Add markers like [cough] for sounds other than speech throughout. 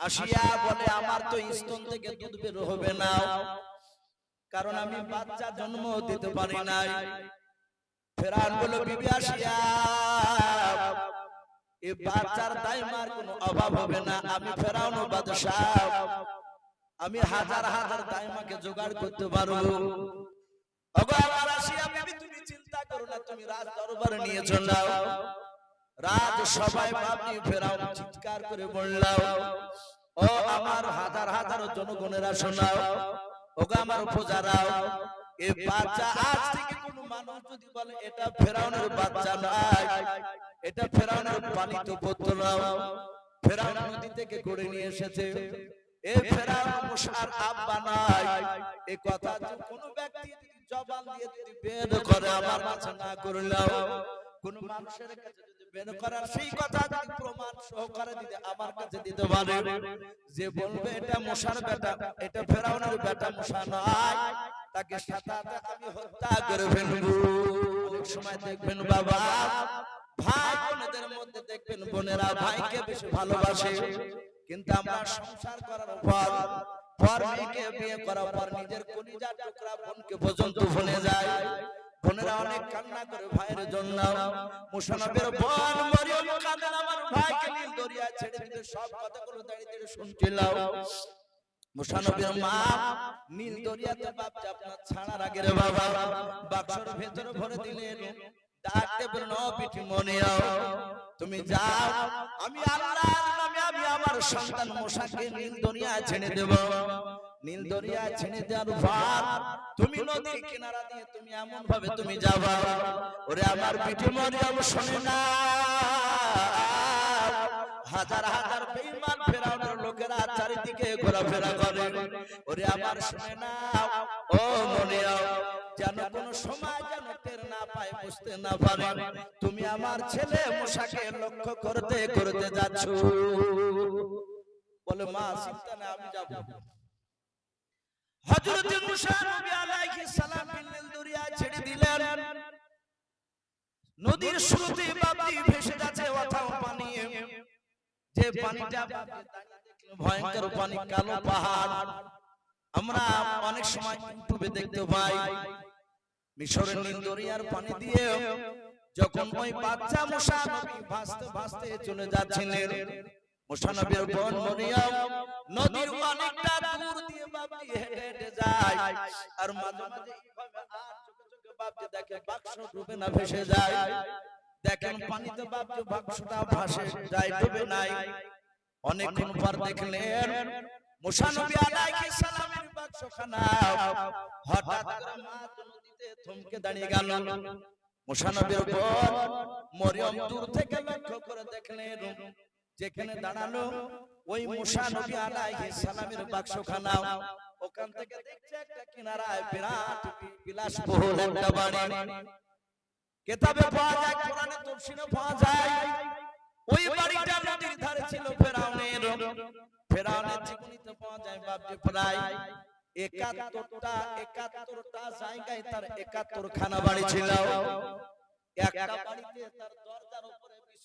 আসিয়া বলে, আমার তো স্তন থেকে দুধ বের হবে না। কারণ আমি বাচ্চা জন্ম দিতে পারি নাই। ফেরান বলো বিবি আসিয়া এই বাচ্চার দাইমার কোনো অভাব হবে না। আমি ফেরাউন বাদশাহ। আমি হাজার হাজার দাইমাকে জোগাড় করতে পারব। ওগো আমার আসিয়া, বিবি, তুমি চিন্তা করো না, তুমি রাজ দরবারে নিয়ে চলাও রাজ সবাই ভাবনি, ফেরাউন চিৎকার করে বললাম, ও আমার হাজার হাজার জনগণেরা শোনাও, ওগো আমার উপজারাও এই বাচ্চা আজ থেকে কোনো মানুষ যদি বলে, এটা ফেরাউনের বাচ্চা নয়, এটা ফেরাউনের পালিত পুত্র গড়ে নিয়ে এসেছে, এ ফেরাউন মুসার আব্বা এই কথা কোনো যদি বের করে, আমার কাছে না করলেও, কোন মানুষের কাছে দেখবেন বাবা, ভাই বোনদের মধ্যে দেখবেন বোনেরা ভাইকে বেশি ভালোবাসে, কিন্তু আমরা সংসার করার পর পর মেয়েকে বিয়ে করার পর নিজের কলিজার টুকরা বোনকে পর্যন্ত ভুলে যায় বোনেরা অনেক কান্না করে ভাইয়ের জন্য বোন মরিয়ম কাঁদেন আমার ভাইকে দরিয়া ছেড়ে দিতে সব কথাগুলো দাঁড়িয়ে দাঁড়িয়ে শুনছিলাম। মা নীল দরিয়াতে বাবা ভেতরে মনিয়াও তুমি যাও, আমি আমার সন্তান মুসাকে নীল দরিয়া ছেড়ে দেব। নীল দরিয়া ছেড়ে দেওয়ার পর তুমি নদীর কিনারা দিয়ে তুমি এমন ভাবে তুমি যাবা। ওরে আমার পিঠি মরিয়াম শোনে না। হাজার হাজার বেঈমান ফেরাউনের লোকেরা চারিদিকে ঘোরাফেরা করে। ওরে আমার শুনে না ও মনিয়াও যেন কোন সময় যেন টের না পায় বুঝতে না পারে। তুমি আমার ছেলে মুসাকে লক্ষ্য করতে করতে যাচ্ছ। বলে মা চিন্তা না আমি যাব। হযরত মুসা নবী আলাইহিস সালাম বিল দরিয়া ছেড়ে দিলেন। নদীর বাবলি ভেসে যাচ্ছে পানি। যে পানিটা ভয়ঙ্কর পানি, কালো পাহাড়। আমরা অনেক সময় ইউটিউবে দেখতে পাই, মিশরের নীল দরিয়ার পানি দিয়ে যখন ওই বাচ্চা নবী ভাসতে ভাসতে চলে যাচ্ছিলেন বোন নদীর অনেকটা দূর দিয়ে বাবলি হেঁটে হেঁটে যায়। আর মাঝে মাঝে এইভাবে আর চোখে চোখে বাবলি দেখে বাক্স ডুবে না ভেসে যায়। দেখেন পানিতে বাবলি বাক্সটা ভাসে যায় ডুবে নাই। অনেকক্ষণ পর দেখলেন মুসা নবী আলাইহিস সালামের বাক্সখানা। হঠাৎ করে নদীতে থমকে দাঁড়িয়ে গেল। মুসা নবীর বোন মরিয়ম দূর থেকে লক্ষ্য করে দেখলেন। যেখানে দাঁড়ানো ওই মুসা নবী আলাইহিস সালামের বাক্সখানা ওখান থেকে দেখছে একটা কিনারায় বিরাট বিলাসবহুল একটা বাড়ি। কেতাবে পাওয়া যায় কোরআনে তফসিরে পাওয়া যায়। ওই বাড়িটা নদীর ধারে ছিল ফেরাউনের। ফেরাউনের। জীবনীতে পাওয়া যায় বাপজি প্রায় একাত্তরটা একাত্তরটা জায়গায় তার একাত্তর খানা বাড়ি ছিল। একটা বাড়িতে তার দরজার উপরে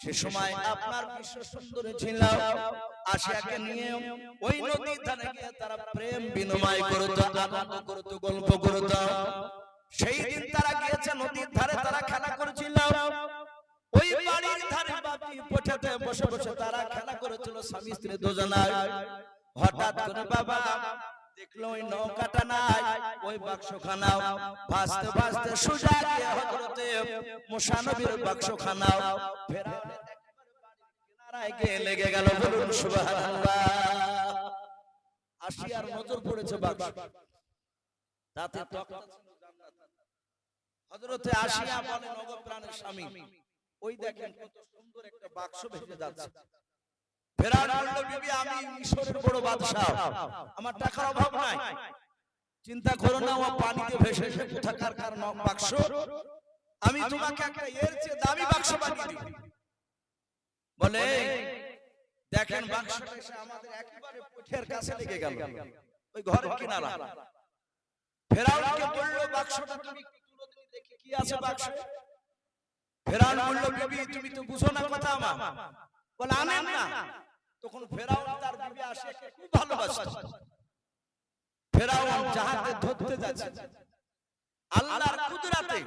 সে সময় আপনার বিশ্ব সুন্দর ছিল আসিয়াকে নিয়ে ওই নদীর ধারে গিয়ে তারা প্রেম বিনিময় করতো আনন্দ করতো গল্প করতো। সেই দিন তারা গিয়েছে নদীর ধারে তারা খেলা করেছিল। ওই বাড়ির ধারে বাপি পোঠাতে বসে বসে তারা খেলা করেছিল স্বামী স্ত্রী দুজনায় হঠাৎ করে বাবা দেখল ওই নৌকাটা নাই ওই বাক্সখানা ভাসতে ভাসতে সোজা গিয়ে হযরতে মুসা নবীর বাক্সখানা ফেরাউনের কিনারায় গিয়ে লেগে গেল বলুন সুবহানাল্লাহ। নজর পড়েছে বাক্স। তাতে তক্তা ছিল জান্নাত হযরতে আসিয়া বলেন ওগো স্বামী ওই দেখেন কত সুন্দর একটা বাক্স ভেসে যাচ্ছে। ফেরাউন বলল বিবি আমি মিশরের বড় বাদশা আমার টাকার অভাব নাই। চিন্তা করো না ও পানিতে ভেসে এসে কোথাকার কারণ বাক্স। আমি তোমাকে একটা এর চেয়ে দামি বাক্স বানিয়ে দিব। বলে দেখেন বাক্সটা এসে আমাদের একেবারে পুঠের কাছে লেগে গেল। ওই ঘরের কিনারা। ফেরাউনকে বলল বাক্সটা তুমি তুলো দিনি দেখি কি আছে বাক্সে। ফেরাউন বলল বিবি তুমি তো বুঝো না কথা আমার। বলে আনেন না। তখন ফেরাউন তার বিবি আসে খুব ভালোবাসত। ফেরাউন জাহাজে ধরতে যাচ্ছে। আল্লাহর কুদরাতে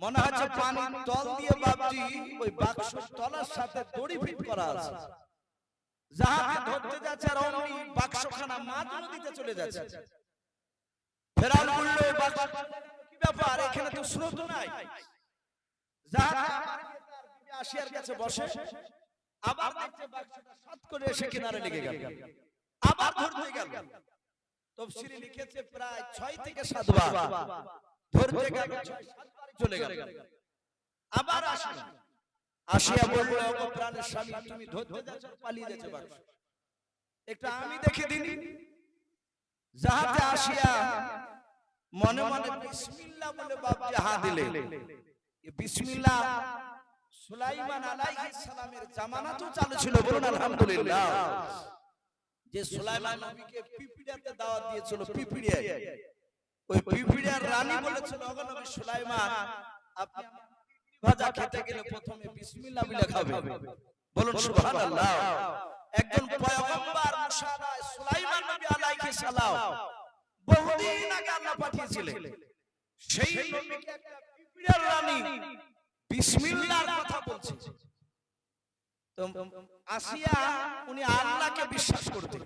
মনে হচ্ছে পানির তল দিয়ে বাপজি ওই বাক্স তলার সাথে দড়ি ফিট করা আছে। জাহাজে ধরতে যাচ্ছে আর অমনি বাক্সখানা মাঝ নদীতে চলে যাচ্ছে। ফেরাউন বলল "এই বাক্স কি ব্যাপার? এখানে তো স্রোত নাই। জাহাজ আসিয়ার কাছে বসে। আবার দেখছে বাক্সটা সাত করে এসে কিনারে লেগে গেল। আবার ধরতে গেল। তফসিরে লিখেছে প্রায় ছয় থেকে সাতবার ধরতে গেল চলে গেল। আবার আসলো। আসিয়া বলল প্রাণের স্বামী তুমি ধরতে যাচ্ছ পালিয়ে যাচ্ছে। বাক্স একটু আমি দেখে দিনি। যাহাতে আসিয়া মনে মনে বিসমিল্লাহ বলে বাপজি হা দিলে। বিসমিল্লাহ সুলাইমান আলাইহিস সালামের জামানাতেও চালু ছিল বলুন আলহামদুলিল্লাহ। যে সুলাইমান নবীকে পিপিড়িয়াতে দাওয়াত দিয়েছিল পিপিড়িয়া ওই পিপিড়িয়ার রানী বলেছিল ওগো নবী সুলাইমান আপনি ভাজা খেতে গেলে প্রথমে বিসমিল্লাহ বলে খাবেন বলুন সুবহানাল্লাহ। একজন পয়গম্বর মুসা আলাইহিস সুলাইমান নবী আলাইহিস সালাম বহুদিন আগে আল্লাহ পাঠিয়েছিলেন। সেই নবীকে একটা পিপিড়িয়ার রানী বিসমিল্লাহর কথা বলছে। আসিয়া উনি আল্লাহকে বিশ্বাস করতেন।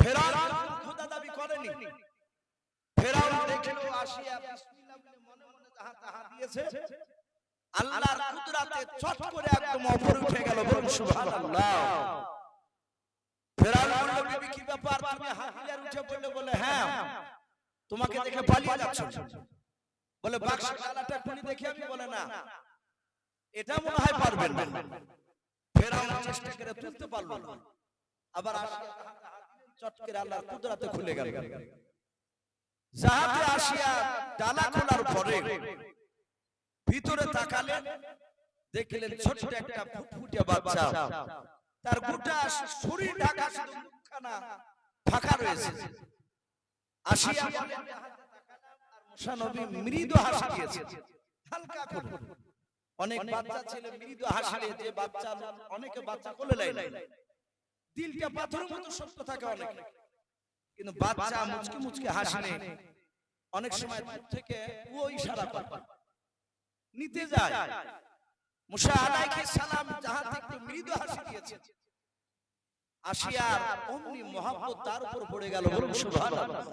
ফেরাউন খোদা দাবি করেনি। ফেরাউন দেখল আসিয়া করে একদম উপরে উঠে গেল বলুন সুবহানাল্লাহ। বলে হ্যাঁ তোমাকে দেখে পালিয়ে যাচ্ছ। বলে বাক্স তালাটা দেখি আমি বলে না। এটা মনে হয় পারবেন ফেরাউন চেষ্টা করে তুলতে পারল না। আবার চট করে আল্লাহর কুদরাতে খুলে গেল। জাহাজে আসিয়া ডালা খোলার পরে ভিতরে তাকালেন দেখলেন ছোট্ট একটা ফুটফুটে বাচ্চা। তার গোটা শরীর ঢাকা শুধু মুখখানা ফাঁকা রয়েছে। আসিয়া মুসা নবী মৃদু হাসি দিয়েছে হালকা করে। অনেক বাচ্চা ছেলে মৃদু হাসলে যে বাচ্চা অনেকে বাচ্চা কোলে লাই দিলটা পাথরের মতো শক্ত থাকে অনেক। কিন্তু বাচ্চা মুচকি মুচকি হাসলে অনেক সময় দূর থেকে ও ইশারা করে। নিতে যায়। মুসা আলাইহিস সালাম জাহাজ থেকে মৃদু হাসি দিয়েছে। আসিয়া অমনি মহাব্বত তার উপর পড়ে গেল বলুন সুবহানাল্লাহ।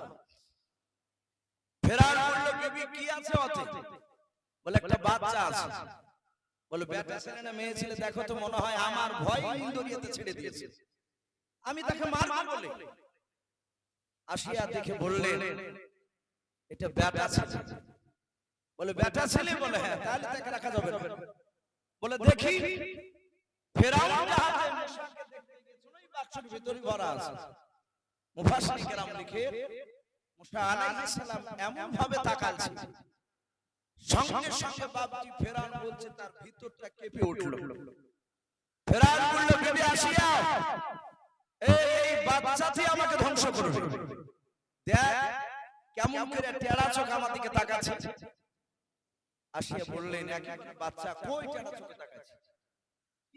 ফেরার বলল কি আছে ওতে বলে একটা বাচ্চা আছে। বলে বেটা ছেলে না মেয়ে ছেলে দেখো তো মনে হয় আমার ভয় ইন্দরিয়াতে ছেড়ে দিয়েছে। আমি তাকে মারবো বলে। আসিয়া দেখে বললেন এটা বেটা ছেলে। বলে বেটা ছেলে? বলে হ্যাঁ তাহলে তাকে রাখা যাবে না। বলে দেখি ফেরাউন জাহাজে মুসাকে দেখতে গিয়েছিল। ওই বাক্সের ভিতরে ভরা আছে। মুফাসসির কেরাম লিখে এমন ভাবে তাকালছে সঙ্গে সঙ্গে বাপজি ফেরাউন বলছে তার ভিতরটা কেঁপে উঠল। ফেরাউন বলল বিবি আসিয়া এই বাচ্চাটি আমাকে ধ্বংস করবে দেখ কেমন করে টেরা চোখ আমার দিকে তাকাচ্ছে। আসিয়া বললেন এক বাচ্চা কই টেরা চোখে তাকাচ্ছে?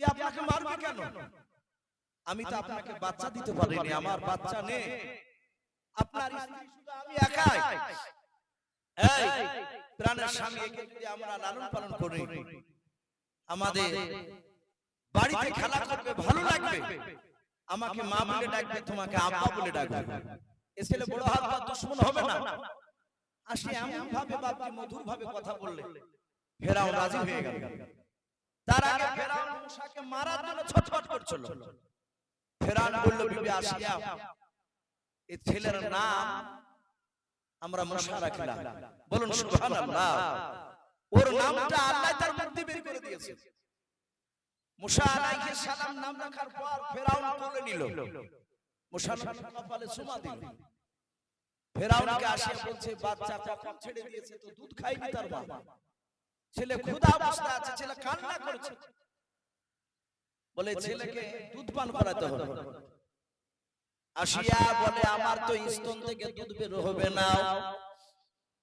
ই আপনাকে মারবে কেন? আমি তো আপনাকে বাচ্চা দিতে পারিনি আমার বাচ্চা নেই। আপনার আমি একাই। এই, প্রাণের স্বামী একে যদি আমরা লালন পালন করি, আমাদের বাড়িতে খেলা করবে, ভালো লাগবে। আমাকে মা বলে ডাকবে, তোমাকে আব্বা বলে ডাকবে। এ ছেলে বড় হাত বা দুশ্মন হবে না। আসে এমন ভাবে বাপজি মধুর ভাবে কথা বললে, ফেরাও রাজি হয়ে গেল। তার আগে ফেরাও মুসাকে মারার জন্য ছটফট করছিল। ফেরাউন বলল, বিবি, আসিয়া এই ছেলের নাম আমরা মুসা রাখলাম বলুন সুবহানাল্লাহ। ওর নামটা আল্লাহ তার মধ্যে বের করে দিয়েছে। মুসা আলাইহিস সালাম নাম রাখার পর ফেরাউন কোলে নিল। মুসা কপালে চুমা দিল। ফেরাউনকে আসিয়া বলছে বাচ্চা কখন ছেড়ে দিয়েছে তো দুধ খাইনি তার মা ছেলে ক্ষুধা অবস্থা আছে ছেলে কান্না করছে। বলে ছেলেকে দুধ পান করাতে হবে আসিয়া বলে, আমার তো স্তন থেকে দুধ বের হবে না।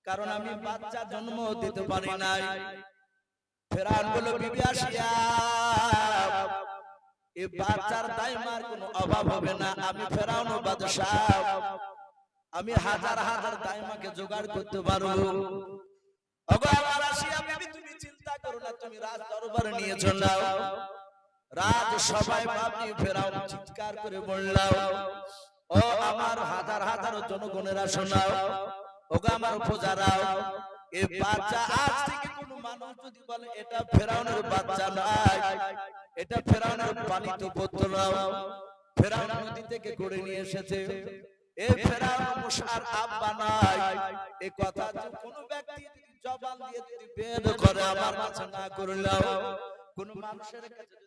কারণ আমি বাচ্চা জন্ম দিতে পারি নাই। ফেরাউন বলে, বিবি আসিয়া এই বাচ্চার দাইমার কোনো অভাব হবে না। আমি ফেরাউন বাদশাহ। আমি হাজার হাজার দাইমাকে জোগাড় করতে পারব। ওগো আমার আসিয়া, বিবি, তুমি চিন্তা করো না, তুমি রাজ দরবারে নিয়ে চলাও রাজ সবাই ভাবনি ফেরাউন চিৎকার করে বললাম ও আমার হাজার হাজার জনগণেরা শোনাও ওগো আমার প্রজারাও এই বাচ্চা আজ থেকে কোনো মানুষ যদি বলে এটা ফেরাউনের বাচ্চা নয় এটা ফেরাউনের পালিত পুত্র ফেরাউন নদী থেকে করে নিয়ে এসেছে এ ফেরাউন মুসার আব্বা নয় এই কথা যদি কোনো ব্যক্তি জবান দিয়ে যদি বের করে আমার কাছে না করলাম কোন মানুষের কাছে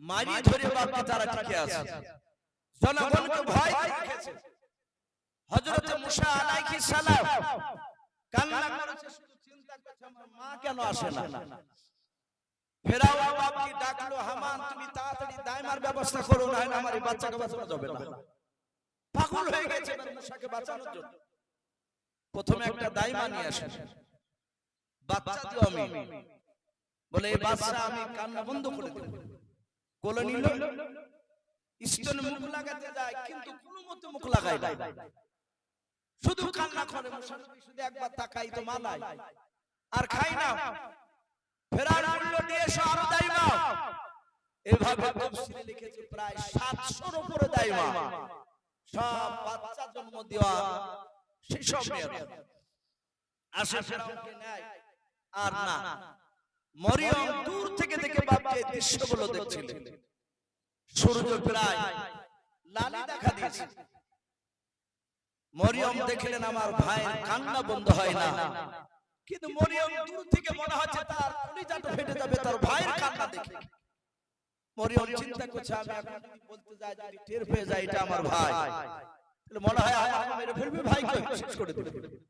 মারি ধরে বাপটি তারা টিকে আছে জনগণকে ভয় হযরত মুসা আলাইহিস সালাম কান্না করেছে শুধু চিন্তা করছে আমার মা কেন আসে না? ফেরাও বাপটি ডাকলো হামান তুমি তাড়াতাড়ি দাইমার ব্যবস্থা করো না হলে আমার এই বাচ্চাকে বাঁচানো যাবে না। পাগল হয়ে গেছে মুসাকে বাঁচানোর জন্য। প্রথমে একটা দাইমা নিয়ে আসে বাচ্চা দিও আমি বলে এই বাচ্চা আমি কান্না বন্ধ করে দেব। কোলে নিল স্তনে মুখ লাগাতে যায় কিন্তু কোনো মতে মুখ লাগায় না। শুধু কান্না করে মুসানবী শুধু একবার তাকাই তো মানায়। আর খাই না। ফেরার মূল্য নিয়ে এসো আরও দাইমা এভাবে তাফসীরে লিখেছে প্রায় 700 এর উপরে দাইমা সব বাচ্চা জন্ম দেওয়া সেসব মেয়েরা। আসে ফেরাউনকে নেয় আর না। মরিয়ম দূর থেকে দেখে বাপকে দৃশ্যগুলো দেখছিলেন সূর্য প্রায় লালি দেখা দিয়েছে। মরিয়ম দেখলেন আমার ভাইয়ের কান্না বন্ধ হয় না। কিন্তু মরিয়ম দূর থেকে মনে হচ্ছে তার কলিজাটা ফেটে যাবে তার ভাইয়ের কান্না দেখে। মরিয়ম চিন্তা করছে আমি এখন যদি বলতে যাই যদি টের পেয়ে যায় এটা আমার ভাই। তাহলে মনে হয় আমার মেরে ফেলবে ভাইকে শেষ করে দেবে [laughs]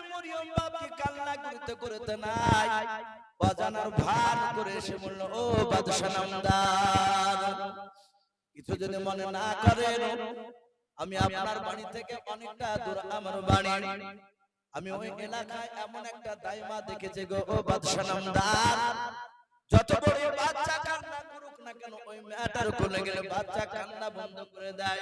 মরিয়ম বাপকে কান্না করতে করতে নাই। অজানার ভান করে এসে বলল, ও বাদশা নামদার, কিছু যদি মনে না করেন, আমি আপনার বাড়ি থেকে অনেকটা দূর আমার বাড়ি। আমি ওই এলাকায় এমন একটা দাইমা দেখেছি গো, ও বাদশা নামদার। যত বড় বাচ্চা কান্না করুক না কেন, ওই মেয়েটার কোলে গেলে বাচ্চা কান্না বন্ধ করে দেয়।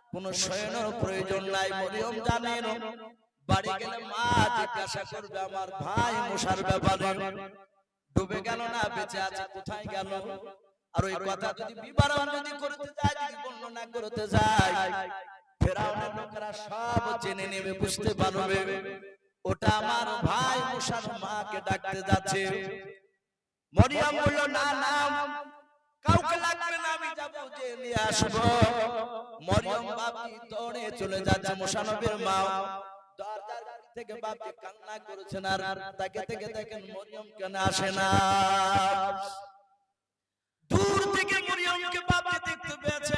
কোন সৈন্যর প্রয়োজন নাই মরিয়ম জানেন। বাড়ি গেলে মা জিজ্ঞাসা করবে আমার ভাই মশার ব্যাপারে। ডুবে গেল না বেঁচে আছে কোথায় গেল? আর ওই কথা যদি বিবরণ যদি করতে যায় যদি বর্ণনা করতে যায় ফেরাউনের লোকেরা সব জেনে নেবে বুঝতে পারবে। ওটা আমার ভাই মুসার মাকে ডাকতে যাচ্ছে। মরিয়াম বলল না না কাউকে লাগবে না, আমি যাব যে নিয়ে আসব। মরিয়ম বাপি চলে যাচ্ছে মা দরজার থেকে বাপকে কান্না আর তাকে থেকে দেখেন মরিয়ম কেন আসে না। দূর থেকে মরিয়মকে দেখতে পেয়েছে।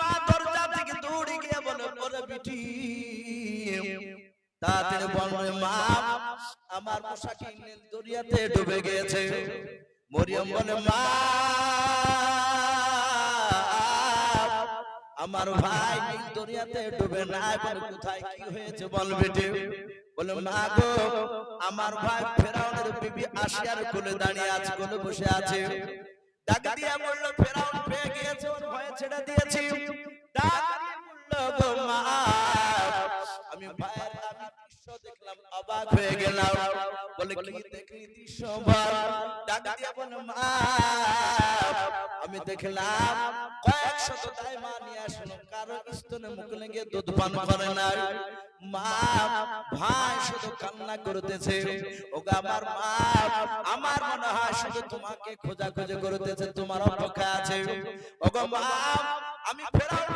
মা দরজা থেকে দৌড়ে গিয়ে বলে বলে বিটি মা, আমার নীল দরিয়াতে ডুবে গিয়েছে। মরিয়ম বলে, মা, আমার ভাই দরিয়াতে ডুবে না বলে কোথায় কি হয়েছে বল বেটে? বলে, মা গো, আমার ভাই ফেরাউনের বিবি আসিয়ার কোলে দাঁড়িয়ে আছে, কোলে বসে আছে। ডাক দিয়া বলল, ফেরাউন, পেয়ে গিয়েছে, ওর ভয়ে ছেড়ে দিয়েছি। ডাক বলল, গো মা মা, আমি দেখলাম দাইমা নিয়ে আসলো। কারও স্তনে মুখ লেগে দুধ পান করে না মা ভাই শুধু কান্না করতেছে। ওগো, আমার মা, আমার মনে হয় শুধু তোমাকে খোঁজা খোঁজা করতেছে, তোমার অপেক্ষা আছে। ওগো, মা, আমি ফেরাউনকে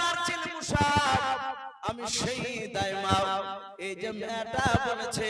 আমি সেই দাইমা এই যে মেয়েটা বলেছে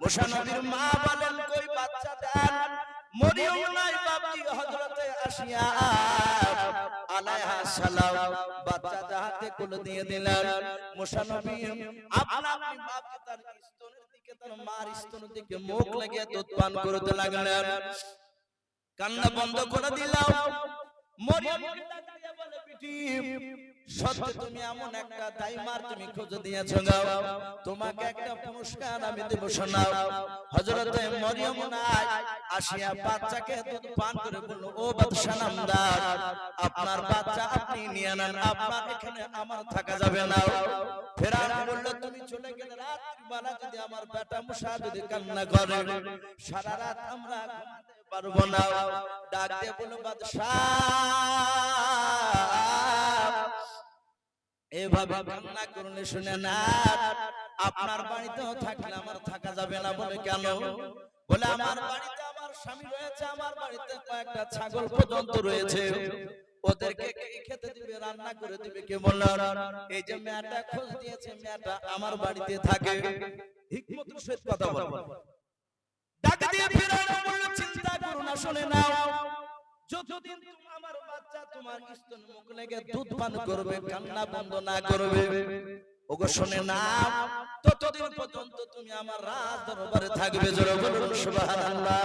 মুসা নবীর মা বলেন, কই বাচ্চা দেন? মরিয়ম নাই বাপজি হযরতে আসিয়া আলাইহা সালাম বাচ্চা যাহাতে কোল দিয়ে দিলেন। মুসা নবী, আপনা আপনি বাপকে তার স্তনের দিকে, তার মার স্তনের দিকে মুখ লাগিয়ে দুধ পান করতে লাগলেন। কান্না বন্ধ করে দিলাম। মরিয়ম বলে বিটি তুমি এমন একটা তুমি খোঁজ তোমাকে একটা আপনার বাচ্চা আপনি নিয়ে নেন আপনার এখানে আমার থাকা যাবে না। ফেরান বলল, তুমি চলে গেলে রাত্রি বেলা যদি আমার বেটা মুসা যদি কান্না করে, সারা রাত আমরা পারব না। ডাক দিয়ে বলল, বাদশা এভাবে কান্না করলে শুনে না আপনার বাড়িতেও থাকলে আমার থাকা যাবে না বলে কেন? বলে, আমার বাড়িতে আমার স্বামী রয়েছে, আমার বাড়িতে কয়েকটা ছাগল পর্যন্ত রয়েছে। ওদেরকে খেতে দিবে, রান্না করে দিবে, কে বলল, এই যে মেয়েটা খোঁজ দিয়েছে, মেয়েটা আমার বাড়িতে থাকে। চিন্তা করো না, শুনে নাও। যতদিন আমার বাচ্চা তোমার স্তন মুখ লেগে দুধ পান করবে কান্না বন্ধ না করবে। ওগো শুনে না ততদিন পর্যন্ত তুমি আমার রাজ দরবারে থাকবে জোরে বলুন সুবহানাল্লাহ।